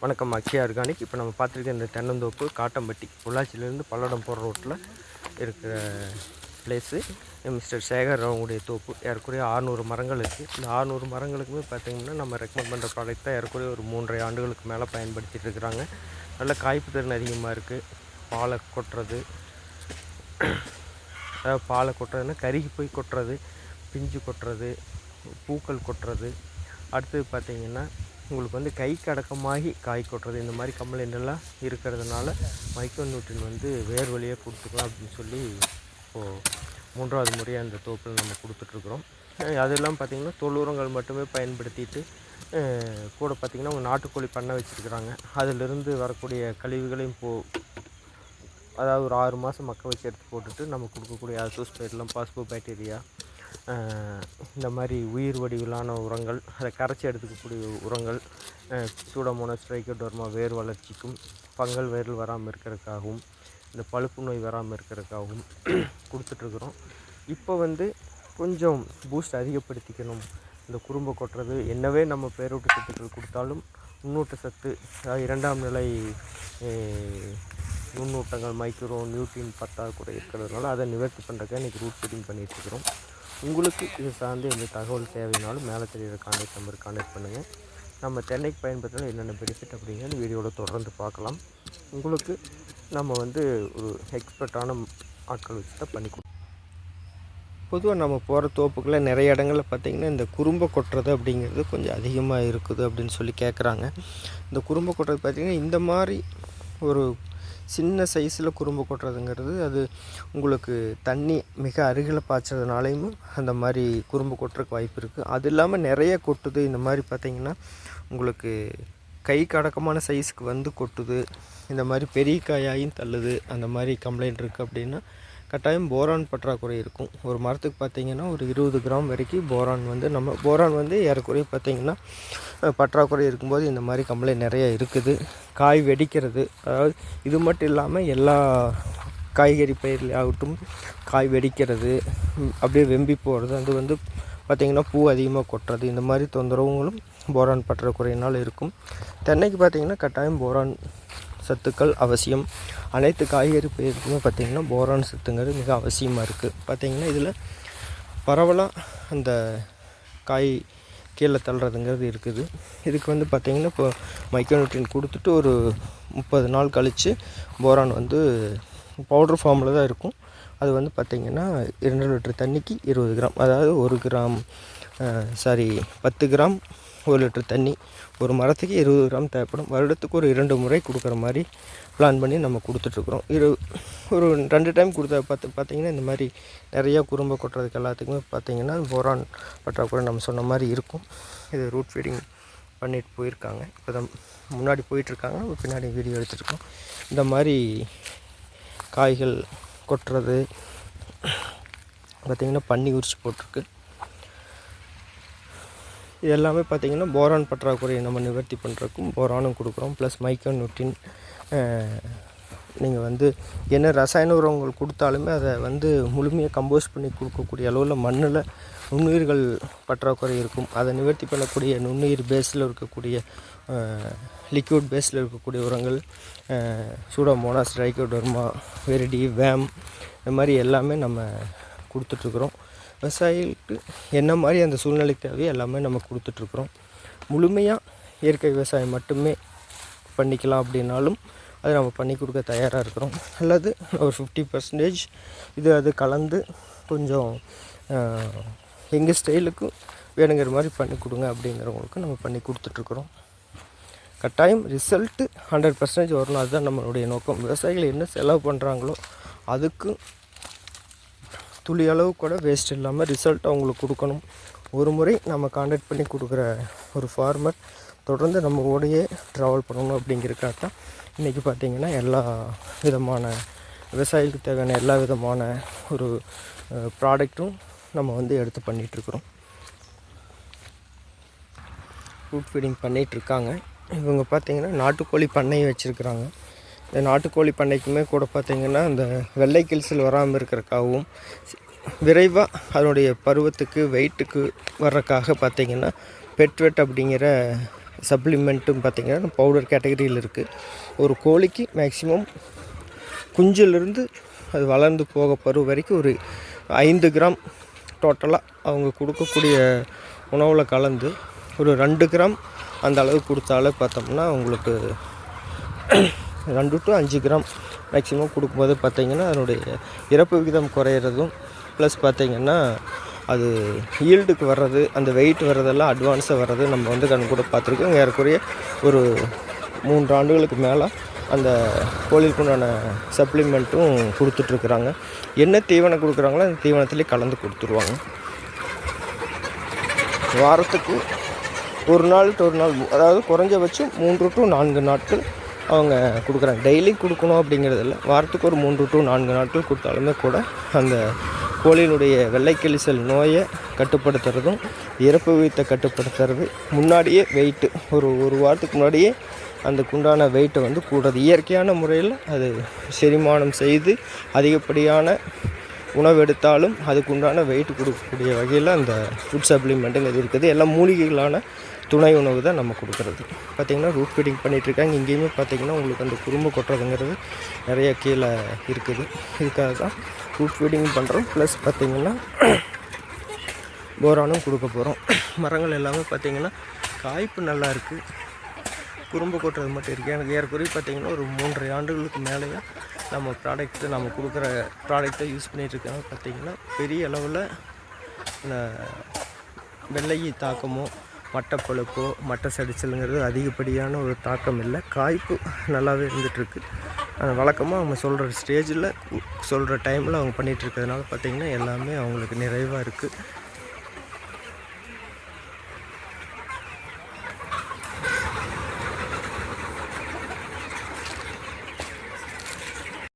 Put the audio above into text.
வணக்கம் அக்ஷயா ஆர்கானிக். இப்போ நம்ம பார்த்துருக்க இந்த தென்னந்தோப்பு காட்டம்பட்டி பொள்ளாச்சியிலேருந்து பல்லடம் போகிற ரோட்டில் இருக்கிற பிளேஸு மிஸ்டர் சேகர் அவங்களுடைய தோப்பு. ஏறக்குறைய ஆறுநூறு மரங்கள் இருக்குது இந்த ஆறுநூறு மரங்களுக்குமே பார்த்தீங்கன்னா நம்ம ரெக்கமெண்ட் பண்ணுற ப்ராடக்ட் தான் ஏறக்குறைய ஒரு மூன்றரை ஆண்டுகளுக்கு மேலே பயன்படுத்திகிட்டு இருக்கிறாங்க. நல்ல காய்ப்பு திறன் அதிகமாக இருக்குது பாலை கொட்டுறது. அதாவது பாலை கொட்டுறதுன்னா கருகி போய் கொட்டுறது பிஞ்சு கொட்டுறது பூக்கள் கொட்டுறது. அடுத்தது பார்த்திங்கன்னா உங்களுக்கு வந்து கை கடக்கமாகி காய் கொட்டுறது இந்த மாதிரி கம்ப்ளைண்ட் எல்லாம் இருக்கிறதுனால மைக்ரோ நியூட்ரின் வந்து வேர் வழியாக கொடுத்துக்கலாம் அப்படின்னு சொல்லி இப்போது மூன்றாவது முறையாக அந்த தோப்பில் நம்ம கொடுத்துட்ருக்குறோம். அதெல்லாம் பார்த்திங்கன்னா தொழு உரங்கள் மட்டுமே பயன்படுத்திட்டு கூட பார்த்திங்கன்னா அவங்க நாட்டுக்கோழி பண்ணை வச்சுருக்குறாங்க. அதிலிருந்து வரக்கூடிய கழிவுகளையும் போ அதாவது ஒரு ஆறு மாதம் மக்க வச்சு எடுத்து போட்டுட்டு நம்ம கொடுக்கக்கூடிய அசோஸ்பைட்லாம் பாஸ்போ பாக்டீரியா இந்த மாதிரி உயிர் வடிவிலான உரங்கள் அதை கரைச்சி எடுத்துக்கக்கூடிய உரங்கள் சூடமோனஸ் ஸ்ட்ரைக்கோடர்மா வேர் வளர்ச்சிக்கும் பங்கல் வேர்கள் வராமல் இருக்கிறதுக்காகவும் இந்த பழுப்பு நோய் வராமல் இருக்கிறதுக்காகவும் கொடுத்துட்ருக்குறோம். இப்போ வந்து கொஞ்சம் பூஸ்ட் அதிகப்படுத்திக்கணும். இந்த குறும்பை கொட்டுறது என்னவே நம்ம பேரூட்ட சத்துக்கள் கொடுத்தாலும் நுண்ணூட்ட சத்து இரண்டாம் நிலை நுண்ணூட்டங்கள் மைக்ரோ நியூட்ரின் பத்தாக்குறை இருக்கிறதுனால அதை நிவர்த்தி பண்ணுறதுக்கு இன்றைக்கி ரூட் ஃபீடிங் பண்ணிகிட்ருக்குறோம் உங்களுக்கு இது சார்ந்து எந்த தகவல் தேவைனாலும் மேலே தெரியுற கான்டாக்ட் நம்பர் கான்டாக்ட் பண்ணுங்கள் நம்ம தென்னைக்கு பயன்படுத்தினால் என்னென்ன பெனிஃபிட் அப்படிங்கிறது வீடியோவில் தொடர்ந்து பார்க்கலாம். உங்களுக்கு நம்ம வந்து ஒரு எக்ஸ்பர்ட்டான ஆட்கள் வச்சு தான் பண்ணி கொடுப்போம். பொதுவாக நம்ம போகிற தோப்புக்குள்ள நிறைய இடங்களில் பார்த்திங்கன்னா இந்த குறும்பை கொட்டுறது அப்படிங்கிறது கொஞ்சம் அதிகமாக இருக்குது அப்படின்னு சொல்லி கேட்குறாங்க இந்த குறும்பை கொட்டுறது பார்த்திங்கன்னா இந்த மாதிரி ஒரு சின்ன சைஸில் குறும்பு கொட்டுறதுங்கிறது அது உங்களுக்கு தண்ணி மிக அருகில் பாய்ச்சறதுனாலையும் அந்த மாதிரி குறும்பு கொட்டுறதுக்கு வாய்ப்பு இருக்குது அது இல்லாமல் நிறைய கொட்டுது. இந்த மாதிரி பார்த்திங்கன்னா உங்களுக்கு கை கடக்கமான சைஸுக்கு வந்து கொட்டுது. இந்த மாதிரி பெரிய காயாயும் தள்ளுது. அந்த மாதிரி கம்ப்ளைண்ட் இருக்குது அப்படின்னா கட்டாயம் போரான் பற்றாக்குறை இருக்கும். ஒரு மரத்துக்கு பார்த்தீங்கன்னா ஒரு இருபது கிராம் வரைக்கும் போரான் வந்து நம்ம போரான் வந்து ஏறக்குறைய பார்த்தீங்கன்னா பற்றாக்குறை இருக்கும்போது இந்த மாதிரி கம்ப்ளைண்ட் நிறைய இருக்குது. காய் வெடிக்கிறது. அதாவது இது மட்டும் இல்லாமல் எல்லா காய்கறி பயிரில் ஆகட்டும் காய் வெடிக்கிறது அப்படியே வெம்பி போகிறது அது வந்து பார்த்திங்கன்னா பூ அதிகமாக கொட்டுறது. இந்த மாதிரி தொந்தரவுகளும் போரான் பற்றாக்குறையினால் இருக்கும். தென்னைக்கு பார்த்திங்கன்னா கட்டாயம் போரான் சத்துக்கள் அவசியம். அனைத்து காய்கறி பயிருக்குமே பார்த்திங்கன்னா போரான் சத்துங்கிறது மிக அவசியமாக இருக்குது பார்த்திங்கன்னா இதில் பரவலாக அந்த காய் கீழே தள்ளுறதுங்கிறது இருக்குது. இதுக்கு வந்து பார்த்திங்கன்னா இப்போ மைக்ரோநியூட்ரியன் கொடுத்துட்டு ஒரு முப்பது நாள் கழித்து போரான் வந்து பவுட்ரு ஃபார்மில் தான் இருக்கும். அது வந்து பார்த்திங்கன்னா இரண்டு லிட்டர் தண்ணிக்கு இருபது கிராம் அதாவது ஒரு கிராம் சாரி பத்து கிராம் ஒரு லிட்டர் தண்ணி ஒரு மரத்துக்கு இருபது கிராம் தேவைப்படும். வருடத்துக்கு ஒரு இரண்டு முறை கொடுக்குற மாதிரி பிளான் பண்ணி நம்ம கொடுத்துட்ருக்குறோம். இரு ஒரு ரெண்டு டைம் கொடுத்த பார்த்து பார்த்திங்கன்னா இந்த மாதிரி நிறையா குறும்ப கொட்டுறதுக்கு எல்லாத்துக்குமே பார்த்திங்கன்னா போரான் பற்றாக்குறை நம்ம சொன்ன மாதிரி இருக்கும். இது ரூட் ஃபீடிங் பண்ணிட்டு போயிருக்காங்க. இப்போ தான் முன்னாடி போயிட்டுருக்காங்க பின்னாடி வீடியோ எடுத்துருக்கோம் இந்த மாதிரி காய்கள் கொட்டுறது பார்த்திங்கன்னா பன்னி உரிச்சு போட்டிருக்கு. இது எல்லாமே பார்த்திங்கன்னா போரான் பற்றாக்குறையை நம்ம நிவர்த்தி பண்ணுறக்கும் போரானும் கொடுக்குறோம். ப்ளஸ் மைக்கோ நியூட்ரின் நீங்கள் வந்து என்ன ரசாயன உரங்கள் கொடுத்தாலுமே அதை வந்து முழுமையாக கம்போஸ் பண்ணி கொடுக்கக்கூடிய அளவில் மண்ணில் நுண்ணுயிர்கள் பற்றாக்குறை இருக்கும். அதை நிவர்த்தி பண்ணக்கூடிய நுண்ணுயிர் பேஸில் இருக்கக்கூடிய லிக்விட் பேஸில் இருக்கக்கூடிய உரங்கள் சூடோமோனாஸ் ரைக்கோடர்மா வெரிடி வேம் இந்த மாதிரி எல்லாமே நம்ம கொடுத்துட்ருக்குறோம் விவசாயிகளுக்கு என்ன மாதிரி அந்த சூழ்நிலைக்கு தேவையோ எல்லாமே நம்ம கொடுத்துட்ருக்குறோம். முழுமையாக இயற்கை விவசாயம் மட்டுமே பண்ணிக்கலாம் அப்படின்னாலும் அதை நம்ம பண்ணி கொடுக்க தயாராக இருக்கிறோம். அல்லது ஒரு ஃபிஃப்டி பர்சன்டேஜ் இது அது கலந்து கொஞ்சம் எங்கள் ஸ்டைலுக்கும் வேணுங்கிற மாதிரி பண்ணி கொடுங்க அப்படிங்கிறவங்களுக்கு நம்ம பண்ணி கொடுத்துட்ருக்குறோம். கட்டாயம் ரிசல்ட்டு ஹண்ட்ரட் பர்சன்டேஜ் வரணும் அதுதான் நம்மளுடைய நோக்கம். விவசாயிகள் என்ன செலவு பண்ணுறாங்களோ அதுக்கு துளி அளவு கூட வேஸ்ட் இல்லாமல் ரிசல்ட் அவங்களுக்கு கொடுக்கணும். ஒரு முறை நம்ம காண்டாக்ட் பண்ணி கொடுக்குற ஒரு ஃபார்மர் தொடர்ந்து நம்ம கூடயே ட்ராவல் பண்ணணும் அப்படிங்கிறக்காக தான் இன்றைக்கி பார்த்திங்கன்னா எல்லா விதமான விவசாயிகளுக்கு தேவையான எல்லா விதமான ஒரு ப்ராடக்ட்டும் நம்ம வந்து எடுத்து பண்ணிகிட்ருக்குறோம் ஃபுட் ஃபீடிங் பண்ணிகிட்ருக்காங்க இவங்க பார்த்திங்கன்னா நாட்டுக்கோழி பண்ணையை வச்சுருக்குறாங்க. இந்த நாட்டுக்கோழி பண்ணைக்குமே கூட பார்த்திங்கன்னா இந்த வெள்ளை கில்சில் வராமல் இருக்கிறக்காகவும் விரைவாக அதனுடைய பருவத்துக்கு வெயிட்டுக்கு வர்றக்காக பார்த்திங்கன்னா பெட்வெட் அப்படிங்கிற சப்ளிமெண்ட்டும் பார்த்திங்கன்னா பவுடர் கேட்டகரியில் இருக்குது ஒரு கோழிக்கு மேக்ஸிமம் குஞ்சிலிருந்து அது வளர்ந்து போக பருவ வரைக்கும் ஒரு ஐந்து கிராம் டோட்டலாக அவங்க கொடுக்கக்கூடிய உணவில் கலந்து ஒரு ரெண்டு கிராம் அந்த அளவு கொடுத்தாலே பார்த்தோம்னா உங்களுக்கு ரெண்டு டு அஞ்சு கிராம் மேக்ஸிமம் கொடுக்கும்போது பார்த்திங்கன்னா அதனுடைய இறப்பு விகிதம் குறையிறதும் ப்ளஸ் பார்த்திங்கன்னா அது ஈல்டுக்கு வர்றது அந்த வெயிட் வர்றதெல்லாம் அட்வான்ஸாக வர்றது நம்ம வந்து கண் கூட பார்த்துருக்கோம். ஏறக்குறைய ஒரு மூன்று ஆண்டுகளுக்கு மேலே அந்த கோழிக்கு உண்டான சப்ளிமெண்ட்டும் கொடுத்துட்ருக்குறாங்க. என்ன தீவனம் கொடுக்குறாங்களோ அந்த தீவனத்துலேயே கலந்து கொடுத்துருவாங்க. வாரத்துக்கு ஒரு நாள் ஒரு நாள் அதாவது குறைஞ்சபட்சம் மூன்று டு நான்கு நாட்கள் அவங்க கொடுக்குறாங்க. டெய்லி கொடுக்கணும் அப்படிங்கிறது இல்லை. வாரத்துக்கு ஒரு மூன்று டு நான்கு நாட்கள் கொடுத்தாலுமே கூட அந்த கோழியினுடைய வெள்ளைக்கிழிசல் நோயை கட்டுப்படுத்துறதும் இறப்பு வீத்தை கட்டுப்படுத்துறது முன்னாடியே வெயிட்டு ஒரு ஒரு வாரத்துக்கு முன்னாடியே அந்த குண்டான வெயிட்டை வந்து கூடாது. இயற்கையான முறையில் அது செரிமானம் செய்து அதிகப்படியான உணவு எடுத்தாலும் அதுக்குண்டான வெயிட் கொடுக்கக்கூடிய வகையில் அந்த ஃபுட் சப்ளிமெண்ட்டுங்கிறது இருக்குது. எல்லாம் மூலிகைகளான துணை உணவு தான் நம்ம கொடுக்குறது. பார்த்திங்கன்னா ரூட் ஃபீடிங் பண்ணிகிட்ருக்காங்க இங்கேயுமே பார்த்திங்கன்னா உங்களுக்கு அந்த குறும்பு கொட்டுறதுங்கிறது நிறைய கீழே இருக்குது. இதுக்காக தான் ரூட் ஃபீடிங் பண்ணுறோம் ப்ளஸ் பார்த்திங்கன்னா போரானும் கொடுக்க போகிறோம் மரங்கள் எல்லாமே பார்த்திங்கன்னா காய்ப்பு நல்லா இருக்குது குறும்பு கொட்டுறது மட்டும் இருக்குது எனக்கு ஏறக்குறைய பார்த்தீங்கன்னா ஒரு மூன்றரை ஆண்டுகளுக்கு மேலேயே நம்ம ப்ராடக்ட்டு நம்ம கொடுக்குற ப்ராடக்ட்டை யூஸ் பண்ணிகிட்ருக்காங்க பார்த்தீங்கன்னா பெரிய அளவில் இந்த வெள்ளை தாக்கமோ மட்டப்பழுப்போ மட்டை சடிச்சலுங்கிறது அதிகப்படியான ஒரு தாக்கம் இல்லை. காய்ப்பு நல்லாவே இருந்துகிட்ருக்கு வழக்கமாக அவங்க சொல்கிற ஸ்டேஜில் சொல்கிற டைமில் அவங்க பண்ணிகிட்ருக்கிறதுனால பார்த்திங்கன்னா எல்லாமே அவங்களுக்கு நிறைவாக இருக்குது